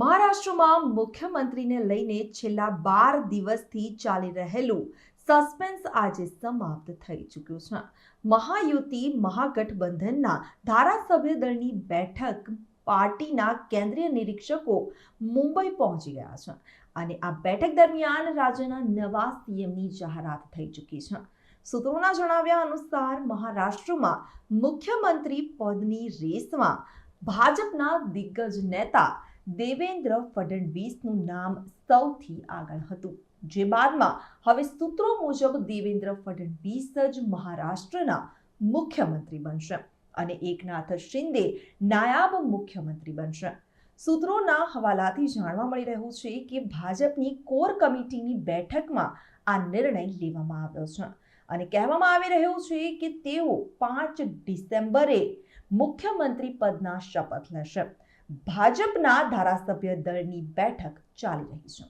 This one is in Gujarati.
મહારાષ્ટ્રમાં મુખ્યમંત્રીને લઈને છેલ્લા બાર દિવસથી ચાલી રહેલું સસ્પેન્સ આજે સમાપ્ત થઈ ચૂક્યું છે. મહાયુતિ મહાગઠબંધનના ધારાસભ્ય દળની બેઠક પાર્ટીના કેન્દ્રીય નિરીક્ષકો મુંબઈ પહોંચી ગયા છે અને આ બેઠક દરમિયાન રાજ્યના નવા સીએમની જાહેરાત થઈ ચૂકી છે. સૂત્રોના જણાવ્યા અનુસાર મહારાષ્ટ્રમાં મુખ્યમંત્રી પદની રેસમાં ભાજપના દિગ્ગજ નેતા દેવેન્દ્ર ફડણવીસનું નામ સૌથી આગળ હતું, જે બાદમાં હવે સૂત્રો મુજબ દેવેન્દ્ર ફડણવીસ જ મહારાષ્ટ્રના મુખ્યમંત્રી બનશે અને એકનાથ શિંદે નાયબ મુખ્યમંત્રી બનશે. સૂત્રોના હવાલાથી જાણવા મળી રહ્યું છે કે ભાજપની કોર કમિટીની બેઠકમાં આ નિર્ણય લેવામાં આવ્યો છે અને કહેવામાં આવી રહ્યું છે કે તેઓ પાંચ ડિસેમ્બરે મુખ્યમંત્રી પદના શપથ લેશે. ભાજપના ધારાસભ્ય દળની બેઠક ચાલી રહી છે.